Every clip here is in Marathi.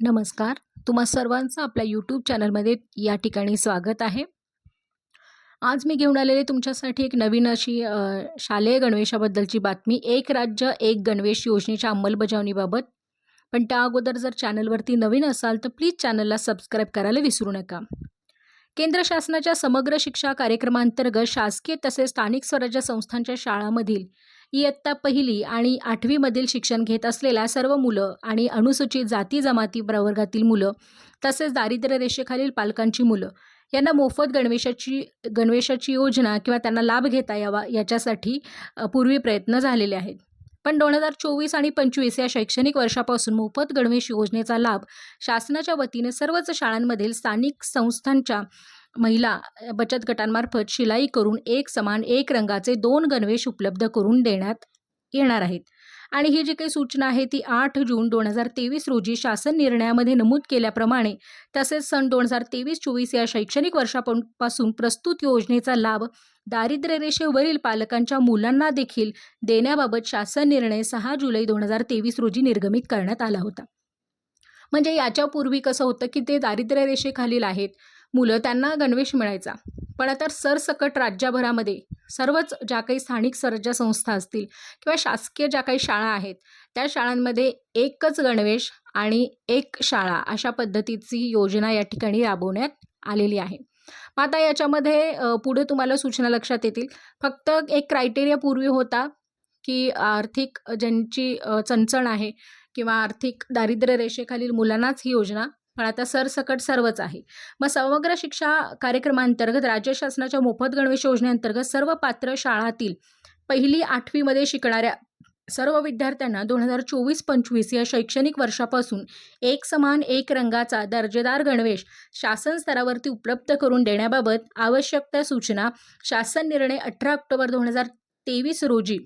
नमस्कार. तुम्हा सर्वांचं आपल्या यूट्यूब चॅनलमध्ये या ठिकाणी स्वागत आहे. आज मी घेऊन आलेले तुमच्यासाठी एक नवीन अशी शालेय गणवेशाबद्दलची बातमी एक राज्य एक गणवेश योजनेच्या अंमलबजावणीबाबत. पण त्या अगोदर जर चॅनलवरती नवीन असाल तर प्लीज चॅनलला सबस्क्राईब करायला विसरू नका. केंद्र शासनाच्या समग्र शिक्षा कार्यक्रमांतर्गत शासकीय तसेच स्थानिक स्वराज्य संस्थांच्या शाळांमधील इयत्ता पहिली आणि आठवीमधील शिक्षण घेत असलेल्या सर्व मुलं आणि अनुसूचित जाती जमाती प्रवर्गातील मुलं तसेच दारिद्र्य रेषेखालील पालकांची मुलं यांना मोफत गणवेशाची गणवेशाची योजना किंवा त्यांना लाभ घेता यावा याच्यासाठी पूर्वी प्रयत्न झालेले आहेत. पण दोन हजार चोवीस आणि पंचवीस या शैक्षणिक वर्षापासून मोफत गणवेश योजनेचा लाभ शासनाच्या वतीने सर्वच शाळांमधील स्थानिक संस्थांच्या महिला बचत गटांमार्फत शिलाई करून एक समान एक रंगाचे दोन गणवेश उपलब्ध करून देण्यात येणार आहेत. आणि ही जी काही सूचना आहे ती आठ जून दोन हजार तेवीस रोजी शासन निर्णयामध्ये नमूद केल्याप्रमाणे तसेच सन दोन हजार तेवीस चोवीस या शैक्षणिक वर्षापासून प्रस्तुत योजनेचा लाभ दारिद्र्यरेषेवरील पालकांच्या मुलांना देखील देण्याबाबत शासन निर्णय सहा जुलै दोन हजार तेवीस रोजी निर्गमित करण्यात आला होता. म्हणजे याच्यापूर्वी कसं होतं की ते दारिद्र्यरेषेखालील आहेत. मुलं त्यांना गणवेश मिळायचा. पण आता सरसकट राज्यभरामध्ये सर्वच ज्या काही स्थानिक स्वराज्य संस्था असतील किंवा शासकीय ज्या काही शाळा आहेत त्या शाळांमध्ये एकच गणवेश आणि एक शाळा अशा पद्धतीची योजना या ठिकाणी राबवण्यात आलेली आहे. मग आता याच्यामध्ये पुढे तुम्हाला सूचना लक्षात येतील. फक्त एक क्रायटेरिया पूर्वी होता की आर्थिक ज्यांची चणचण आहे किंवा आर्थिक दारिद्र्य रेषेखालील मुलांनाच ही योजना पण आता सरसकट सर्वच आहे. मग समग्र शिक्षा कार्यक्रमांतर्गत राज्य शासनाच्या मोफत गणवेश योजनेअंतर्गत सर्व पात्र शाळातील पहिली आठवीमध्ये शिकणाऱ्या सर्व विद्यार्थ्यांना दोन हजार चोवीस पंचवीस या शैक्षणिक वर्षापासून एक समान एक रंगाचा दर्जेदार गणवेश शासन स्तरावरती उपलब्ध करून देण्याबाबत आवश्यक त्या सूचना शासन निर्णय अठरा ऑक्टोबर दोन हजार तेवीस रोजी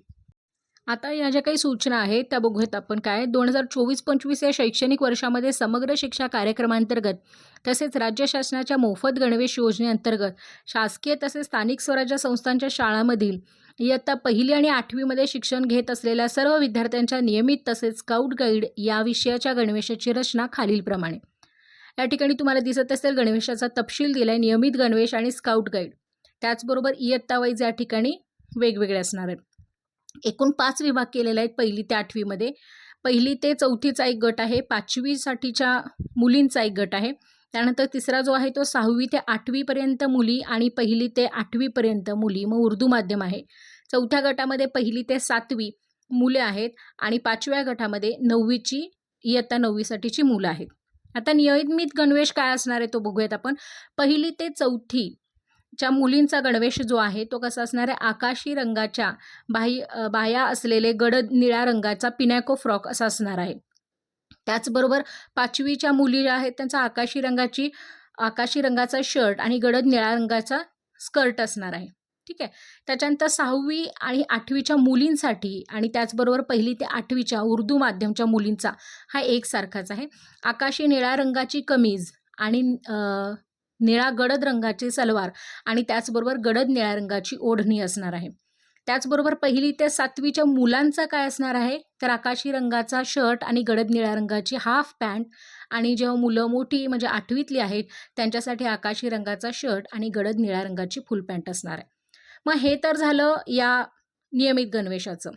आता या ज्या काही सूचना आहेत त्या बघूयात आपण काय. दोन हजार चोवीस पंचवीस या शैक्षणिक वर्षामध्ये समग्र शिक्षा कार्यक्रमांतर्गत तसेच राज्य शासनाच्या मोफत गणवेश योजनेअंतर्गत शासकीय तसेच स्थानिक स्वराज्य संस्थांच्या शाळांमधील इयत्ता पहिली आणि आठवीमध्ये शिक्षण घेत असलेल्या सर्व विद्यार्थ्यांच्या नियमित तसेच स्काउट गाईड या विषयाच्या गणवेशाची रचना खालीलप्रमाणे. या ठिकाणी तुम्हाला दिसत असेल गणवेशाचा तपशील दिला आहे नियमित गणवेश आणि स्काउट गाईड. त्याचबरोबर इयत्ता वाईज या ठिकाणी वेगवेगळे असणार आहेत. एकूण पाच विभाग केलेला आहेत पहिली ते आठवीमध्ये पहिली ते चौथीचा एक गट आहे पाचवीसाठीच्या मुलींचा एक गट आहे. त्यानंतर तिसरा जो आहे तो सहावी ते आठवीपर्यंत मुली आणि पहिली ते आठवीपर्यंत मुली. मग उर्दू माध्यम आहे. चौथ्या गटामध्ये पहिली ते सातवी मुले आहेत आणि पाचव्या गटामध्ये नववीची इयत्ता नववीसाठीची मुलं आहेत. आता नियमित गणवेश काय असणार आहे तो बघूयात आपण. पहिली ते चौथी च्या मुलींचा गणवेश जो आहे तो कसा असणार आहे आकाशी रंगाच्या बाह्य बाह्या असलेले गडद निळ्या रंगाचा पिनॅको फ्रॉक असा असणार आहे. त्याचबरोबर पाचवीच्या मुली ज्या आहेत त्यांचा आकाशी रंगाची आकाशी रंगाचा शर्ट आणि गडद निळ्या रंगाचा स्कर्ट असणार आहे. ठीक आहे? त्याच्यानंतर सहावी आणि आठवीच्या मुलींसाठी आणि त्याचबरोबर पहिली ते आठवीच्या उर्दू माध्यमच्या मुलींचा हा एकसारखाच आहे. आकाशी निळ्या रंगाची कमीज आणि निळा गडद रंगाची सलवार आणि त्याचबरोबर गडद निळ्या रंगाची ओढणी असणार आहे. त्याचबरोबर पहिली ते सातवीच्या मुलांचा काय असणार आहे? तर आकाशी रंगाचा शर्ट आणि गडद निळ्या रंगाची हाफ पॅन्ट आणि जेव्हा मुलं मोठी म्हणजे आठवीतली आहेत त्यांच्यासाठी आकाशी रंगाचा शर्ट आणि गडद निळ्या रंगाची फुल पॅन्ट असणार आहे. मग हे तर झालं या नियमित गणवेशाचं.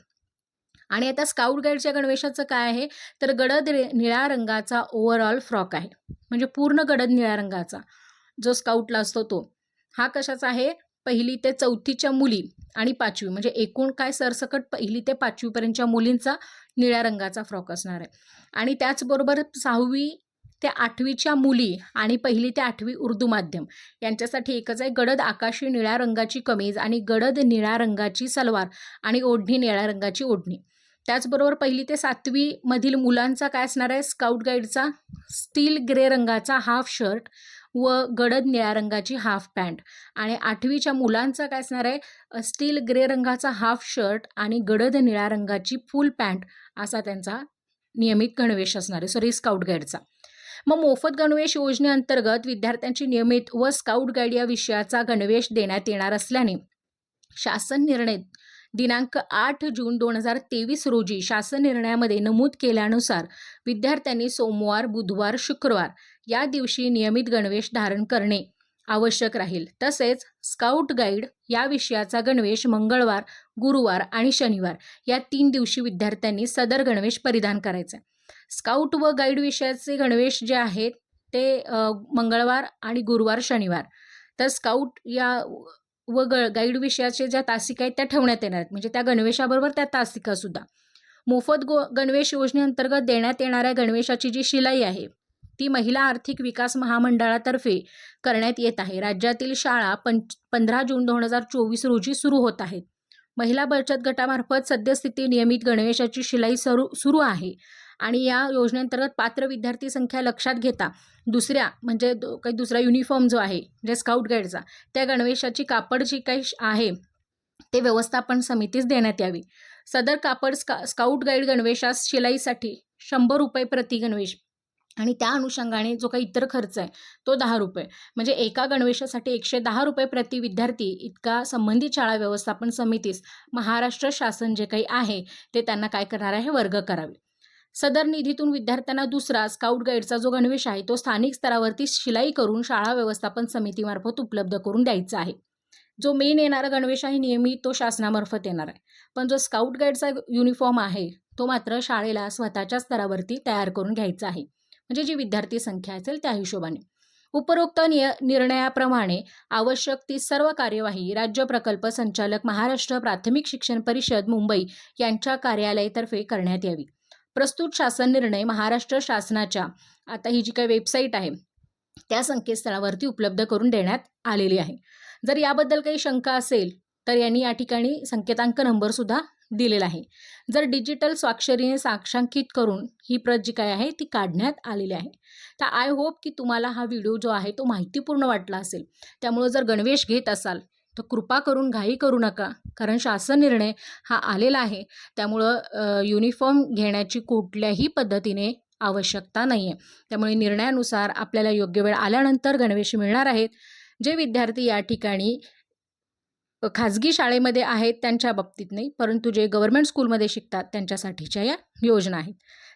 आणि आता स्काउट गाईडच्या गणवेशाचं काय आहे? तर गडद रे- निळ्या रंगाचा ओव्हरऑल फ्रॉक आहे. म्हणजे पूर्ण गडद निळ्या रंगाचा. जो स्काउटला असतो तो. हा कशाचा आहे? पहिली ते चौथीच्या मुली आणि पाचवी. म्हणजे एकूण काय सरसकट पहिली ते पाचवीपर्यंतच्या मुलींचा निळ्या रंगाचा फ्रॉक असणार आहे. आणि त्याचबरोबर सहावी ते आठवीच्या मुली आणि पहिली ते आठवी उर्दू माध्यम यांच्यासाठी एकच आहे. गडद आकाशी निळ्या रंगाची कमीज आणि गडद निळ्या रंगाची सलवार आणि ओढणी निळ्या रंगाची ओढणी. त्याचबरोबर पहिली ते सातवीमधील मुलांचा काय असणार आहे? स्काउट गाईडचा स्टील ग्रे रंगाचा हाफ शर्ट व गडद निळ्या रंगाची हाफ पॅन्ट आणि आठवीच्या मुलांचा काय असणार आहे? स्टील ग्रे रंगाचा हाफ शर्ट आणि गडद निळ्या रंगाची फुल पॅन्ट असा त्यांचा नियमित गणवेश असणार आहे. सॉरी स्काउट गाईडचा मग मोफत गणवेश योजनेअंतर्गत विद्यार्थ्यांची नियमित व स्काउट गाईड या विषयाचा गणवेश देण्यात येणार असल्याने शासन निर्णय दिनांक आठ जून दोन हजार तेवीस रोजी शासन निर्णयामध्ये नमूद केल्यानुसार विद्यार्थ्यांनी सोमवार बुधवार शुक्रवार या दिवशी नियमित गणवेश धारण करणे आवश्यक राहील. तसेच स्काउट गाईड या विषयाचा गणवेश मंगळवार गुरुवार आणि शनिवार या तीन दिवशी विद्यार्थ्यांनी सदर गणवेश परिधान करायचा. स्काउट व गाईड विषयाचे गणवेश जे आहेत ते मंगळवार आणि गुरुवार शनिवार. तर स्काउट या व ग गाईड विषयाचे ज्या तासिका आहेत त्या ठेवण्यात येणार आहेत. म्हणजे त्या गणवेशाबरोबर त्या तासिकासुद्धा मोफत गो गणवेश योजनेअंतर्गत देण्यात येणाऱ्या गणवेशाची जी शिलाई आहे ती महिला आर्थिक विकास महामंडळातर्फे करण्यात येत आहे. राज्यातील शाळा पंच पंधरा जून दोन हजार चोवीस रोजी सुरू होत आहेत. महिला बचत गटामार्फत सद्यस्थिती नियमित गणवेशाची शिलाई सुरू सुरू आहे. आणि या योजनेअंतर्गत पात्र विद्यार्थी संख्या लक्षात घेता दुसऱ्या म्हणजे काही दुसरा युनिफॉर्म जो आहे म्हणजे स्काउट गाईडचा त्या गणवेशाची कापड जी काही श- आहे ते व्यवस्थापन समितीस देण्यात यावी. सदर कापड स्का स्काउट गाईड गणवेशास शिलाईसाठी शंभर रुपये प्रति गणवेश. आणि त्या अनुषंगाने जो काही इतर खर्च आहे तो दहा रुपये. म्हणजे एका गणवेशासाठी एकशे दहा रुपये प्रति विद्यार्थी इतका संबंधित शाळा व्यवस्थापन समितीस महाराष्ट्र शासन जे काही आहे ते त्यांना काय करणार आहे वर्ग करावे. सदर निधीतून विद्यार्थ्यांना दुसरा स्काउट गाईडचा जो गणवेश आहे तो स्थानिक स्तरावरती शिलाई करून शाळा व्यवस्थापन समितीमार्फत उपलब्ध करून द्यायचा आहे. जो मेन येणारा गणवेश आहे नियमित तो शासनामार्फत येणार आहे. पण जो स्काउट गाईडचा युनिफॉर्म आहे तो मात्र शाळेला स्वतःच्या स्तरावरती तयार करून घ्यायचा आहे. म्हणजे जी विद्यार्थी संख्या असेल त्या हिशोबाने. उपरोक्त निय निर्णयाप्रमाणे आवश्यक ती सर्व कार्यवाही राज्य प्रकल्प संचालक महाराष्ट्र प्राथमिक शिक्षण परिषद मुंबई यांच्या कार्यालयातर्फे करण्यात यावी. प्रस्तुत शासन निर्णय महाराष्ट्र शासनाच्या आता ही जी काही वेबसाईट आहे त्या संकेतस्थळावरती उपलब्ध करून देण्यात आलेली आहे. जर याबद्दल काही शंका असेल तर यांनी या ठिकाणी संकेतांक नंबरसुद्धा दिलेला आहे. जर डिजिटल स्वाक्षरीने साक्षांकित करून ही प्रत जी काय आहे ती काढण्यात आलेली आहे. तर आय होप की तुम्हाला हा व्हिडिओ जो आहे तो माहितीपूर्ण वाटला असेल. त्यामुळं जर गणवेश घेत असाल तर कृपा करून घाई करू नका कारण शासन निर्णय हा आलेला आहे. त्यामुळं युनिफॉर्म घेण्याची कुठल्याही पद्धतीने आवश्यकता नाही आहे त्यामुळे निर्णयानुसार आपल्याला योग्य वेळ आल्यानंतर गणवेश मिळणार आहेत. जे विद्यार्थी या ठिकाणी खाजगी शाळेमध्ये आहेत त्यांच्या बाबतीत नाही परंतु जे गव्हर्मेंट स्कूलमध्ये शिकतात त्यांच्यासाठीच्या या योजना आहेत.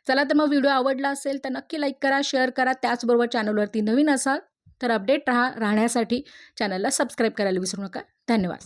चला तर मग व्हिडिओ आवडला असेल तर नक्की लाईक करा शेअर करा. त्याचबरोबर चॅनलवरती नवीन असाल तर अपडेट राहा राहण्यासाठी चॅनलला सबस्क्राईब करायला विसरू नका. धन्यवाद.